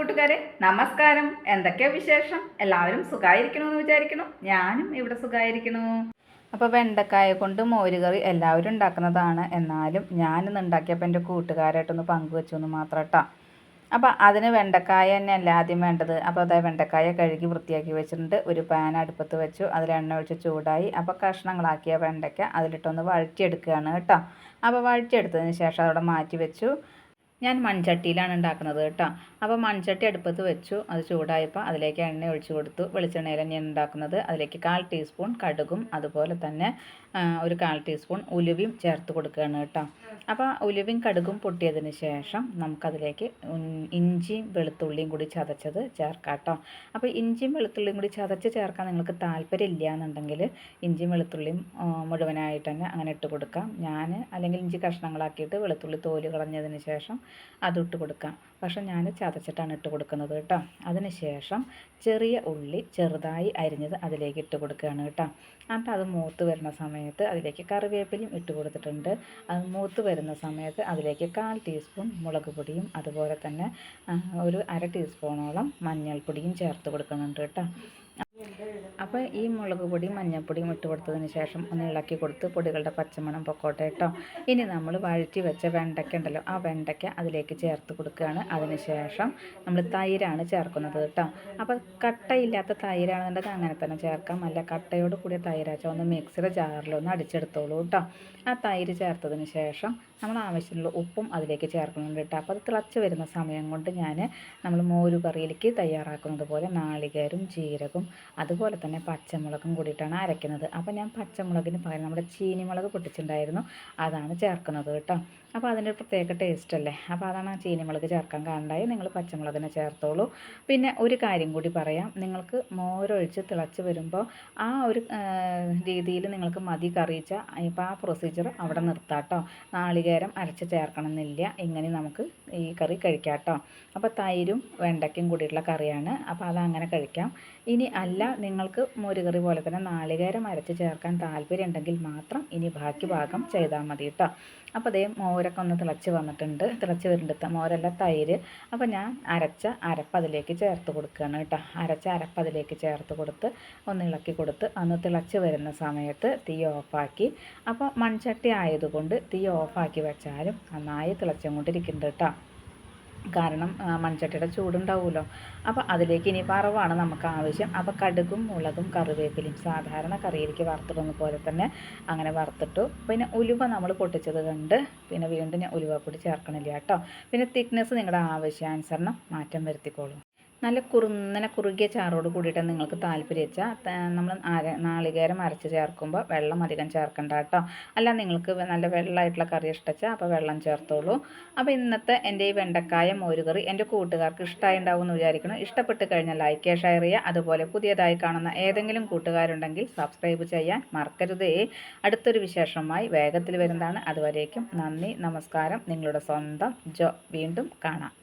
കൂട്ടുകാരെ നമസ്കാരം. എന്തൊക്കെയാ വിശേഷം? എല്ലാവരും സുഖമായിരിക്കണമെന്ന് വിചാരിക്കണം ഞാനും ഇവിടെ സുഖമായിരിക്കണു അപ്പോൾ വെണ്ടക്കായ കൊണ്ട് മോരുകറി എല്ലാവരും ഉണ്ടാക്കുന്നതാണ്. എന്നാലും ഞാനിന്ന് ഉണ്ടാക്കിയപ്പോൾ എന്റെ കൂട്ടുകാരായിട്ടൊന്ന് പങ്കുവെച്ചു എന്ന് മാത്രം കേട്ടോ അപ്പോൾ അതിന് വെണ്ടക്കായ തന്നെ അല്ല ആദ്യം വേണ്ടത്? അപ്പോൾ അതായത് വെണ്ടക്കായ കഴുകി വൃത്തിയാക്കി വെച്ചിട്ടുണ്ട്. ഒരു പാൻ അടുപ്പത്ത് വെച്ചു. അതിൽ എണ്ണ ഒഴിച്ച് ചൂടായി. അപ്പോൾ കഷ്ണങ്ങളാക്കിയ വെണ്ടയ്ക്ക അതിലിട്ടൊന്ന് വഴറ്റിയെടുക്കുകയാണ് കേട്ടോ. അപ്പോൾ വഴറ്റിയെടുത്തതിന് ശേഷം അതവിടെ മാറ്റി വെച്ചു. ഞാൻ മൺചട്ടിയിലാണ് ഉണ്ടാക്കുന്നത് കേട്ടോ. അപ്പോൾ മൺചട്ടി അടുപ്പത്ത് വെച്ചു. അത് ചൂടായപ്പോൾ അതിലേക്ക് എണ്ണ ഒഴിച്ച് കൊടുത്തു. വെളിച്ചെണ്ണയിൽ തന്നെയാണ് ഉണ്ടാക്കുന്നത്. അതിലേക്ക് കാൽ ടീസ്പൂൺ കടുകും അതുപോലെ തന്നെ ഒരു കാൽ ടീസ്പൂൺ ഉലുവയും ചേർത്ത് കൊടുക്കുകയാണ് കേട്ടോ. അപ്പോൾ ഉലുവയും കടുകും പൊട്ടിയതിന് ശേഷം നമുക്കതിലേക്ക് ഇഞ്ചിയും വെളുത്തുള്ളിയും കൂടി ചതച്ചത് ചേർക്കാം കേട്ടോ. അപ്പോൾ ഇഞ്ചിയും വെളുത്തുള്ളിയും കൂടി ചതച്ച് ചേർക്കാൻ നിങ്ങൾക്ക് താല്പര്യം ഇല്ല എന്നുണ്ടെങ്കിൽ ഇഞ്ചിയും വെളുത്തുള്ളിയും മുഴുവനായിട്ട് തന്നെ അങ്ങനെ ഇട്ട് കൊടുക്കാം. ഞാൻ അല്ലെങ്കിൽ ഇഞ്ചി കഷ്ണങ്ങളാക്കിയിട്ട് വെളുത്തുള്ളി തോൽ കളഞ്ഞതിന് ശേഷം അത് ഇട്ട് കൊടുക്കാം. പക്ഷേ ഞാൻ ചതച്ചിട്ടാണ് ഇട്ട് കൊടുക്കുന്നത് കേട്ടോ. അതിന് ശേഷം ചെറിയ ഉള്ളി ചെറുതായി അരിഞ്ഞത് അതിലേക്ക് ഇട്ട് കൊടുക്കുകയാണ് കേട്ടോ. എന്നിട്ട് അത് മൂത്ത് വരുന്ന സമയത്ത് അതിലേക്ക് കറിവേപ്പിലയും ഇട്ട് കൊടുത്തിട്ടുണ്ട്. അത് മൂത്ത് വരുന്ന സമയത്ത് അതിലേക്ക് കാൽ ടീസ്പൂൺ മുളക് പൊടിയും അതുപോലെ തന്നെ ഒരു അര ടീസ്പൂണോളം മഞ്ഞൾപ്പൊടിയും ചേർത്ത് കൊടുക്കുന്നുണ്ട് കേട്ടോ. അപ്പോൾ ഈ മുളക് പൊടിയും മഞ്ഞൾപ്പൊടിയും ഇട്ട് കൊടുത്തതിന് ശേഷം ഒന്ന് ഇളക്കി കൊടുത്ത് പൊടികളുടെ പച്ചമണം പൊക്കോട്ടെ കേട്ടോ ഇനി നമ്മൾ വഴറ്റി വെച്ച വെണ്ടയ്ക്ക ഉണ്ടല്ലോ ആ വെണ്ടയ്ക്ക അതിലേക്ക് ചേർത്ത് കൊടുക്കുകയാണ്. അതിന് ശേഷം നമ്മൾ തൈരാണ് ചേർക്കുന്നത് കേട്ടോ അപ്പോൾ കട്ടയില്ലാത്ത തൈരാണെന്നുണ്ടെങ്കിൽ അങ്ങനെ തന്നെ ചേർക്കാം. അല്ല കട്ടയോട് കൂടിയ തൈരാച്ച ഒന്ന് മിക്സിയുടെ ജാറിലൊന്ന് അടിച്ചെടുത്തോളൂ കേട്ടോ ആ തൈര് ചേർത്തതിന് ശേഷം നമ്മൾ ആവശ്യമുള്ള ഉപ്പും അതിലേക്ക് ചേർക്കുന്നുണ്ട് കേട്ടോ അപ്പോൾ അത് തിളച്ച് വരുന്ന സമയം കൊണ്ട് ഞാൻ നമ്മൾ മോര് കറിയിലേക്ക് തയ്യാറാക്കുന്നത് പോലെ നാളികേരും ജീരകവും അതുപോലെ തന്നെ പച്ചമുളകും കൂടിയിട്ടാണ് അരയ്ക്കുന്നത് അപ്പോൾ ഞാൻ പച്ചമുളകിന് പകരം നമ്മുടെ ചീനിമുളക് പൊട്ടിച്ചിട്ടുണ്ടായിരുന്നു. അതാണ് ചേർക്കുന്നത് കേട്ടോ. അപ്പോൾ അതിന്റെ പ്രത്യേക ടേസ്റ്റ് അല്ലേ? അപ്പോൾ അതാണ് ആ ചീനിമുളക് ചേർക്കാൻ കാണണ്ടായി നിങ്ങൾ പച്ചമുളകിനെ ചേർത്തോളൂ. പിന്നെ ഒരു കാര്യം കൂടി പറയാം. നിങ്ങൾക്ക് മോരൊഴിച്ച് തിളച്ച് വരുമ്പോൾ ആ ഒരു രീതിയിൽ നിങ്ങൾക്ക് മതി കറിയിച്ച ഇപ്പോൾ ആ പ്രൊസീജിയർ അവിടെ നിർത്താട്ടോ നാളികേരം അരച്ച് ചേർക്കണമെന്നില്ല. ഇങ്ങനെ നമുക്ക് ഈ കറി കഴിക്കാം കേട്ടോ. അപ്പോൾ തൈരും വെണ്ടയ്ക്കും കൂടിയിട്ടുള്ള കറിയാണ്. അപ്പോൾ അതങ്ങനെ കഴിക്കാം. ഇനി അല്ല നിങ്ങൾക്ക് മോരുകറി പോലെ തന്നെ നാളികേരം അരച്ച് ചേർക്കാൻ താല്പര്യം ഉണ്ടെങ്കിൽ മാത്രം ഇനി ബാക്കി ഭാഗം ചെയ്താൽ മതി കേട്ടോ അപ്പോൾ അതേ മോരൊക്കെ ഒന്ന് തിളച്ച് വന്നിട്ടുണ്ട്. തിളച്ച് വരുന്നുണ്ട് മോരല്ല തൈര്. അപ്പോൾ ഞാൻ അരച്ച അരപ്പ് അതിലേക്ക് ചേർത്ത് കൊടുക്കുകയാണ് കേട്ടോ അരച്ച അരപ്പ് അതിലേക്ക് ചേർത്ത് കൊടുത്ത് ഒന്ന് ഇളക്കി കൊടുത്ത് ഒന്ന് തിളച്ച് വരുന്ന സമയത്ത് തീ ഓഫാക്കി. അപ്പോൾ മൺചട്ടി ആയതുകൊണ്ട് തീ ഓഫാക്കി വെച്ചാലും നന്നായി തിളച്ചും കൊണ്ടിരിക്കുന്നുണ്ട് കേട്ടോ കാരണം മൺചട്ടിയുടെ ചൂടുണ്ടാവുമല്ലോ അപ്പോൾ അതിലേക്ക് ഇനി വറവാണ് നമുക്ക് ആവശ്യം. അപ്പോൾ കടുകും മുളകും കറിവേപ്പിലയും സാധാരണ കറിയിലേക്ക് വറുത്തിടുന്ന പോലെ തന്നെ അങ്ങനെ വറുത്തിട്ടു. പിന്നെ ഉലുവ നമ്മൾ പൊട്ടിച്ചത് കണ്ട് പിന്നെ വീണ്ടും ഞാൻ ഉലുവപ്പൊടി ചേർക്കണില്ല കേട്ടോ. പിന്നെ തിക്നെസ് നിങ്ങളുടെ ആവശ്യാനുസരണം മാറ്റം വരുത്തിക്കോളൂ. നല്ല കുറുന്നനെ കുറുകിയ ചാറോട് കൂടിയിട്ട് നിങ്ങൾക്ക് താല്പര്യം വെച്ചാൽ നമ്മൾ അര നാളികേരം അരച്ച് ചേർക്കുമ്പോൾ വെള്ളം അധികം ചേർക്കണ്ട കേട്ടോ അല്ല നിങ്ങൾക്ക് നല്ല വെള്ളമായിട്ടുള്ള കറി ഇഷ്ടച്ചാൽ അപ്പോൾ വെള്ളം ചേർത്തോളൂ. അപ്പോൾ ഇന്നത്തെ എന്റെ ഈ വെണ്ടക്കായ മോരുകറി എന്റെ കൂട്ടുകാർക്ക് ഇഷ്ടമായി ഉണ്ടാവും എന്ന് വിചാരിക്കണം ഇഷ്ടപ്പെട്ട് കഴിഞ്ഞാൽ ലൈക്ക് ഷെയർ ചെയ്യുക. അതുപോലെ പുതിയതായി കാണുന്ന ഏതെങ്കിലും കൂട്ടുകാരുണ്ടെങ്കിൽ സബ്സ്ക്രൈബ് ചെയ്യാൻ മറക്കരുതേ. അടുത്തൊരു വിശേഷമായി വേഗത്തിൽ വരുന്നതാണ്. അതുവരേക്കും നന്ദി നമസ്കാരം. നിങ്ങളുടെ സ്വന്തം ജോ. വീണ്ടും കാണാം.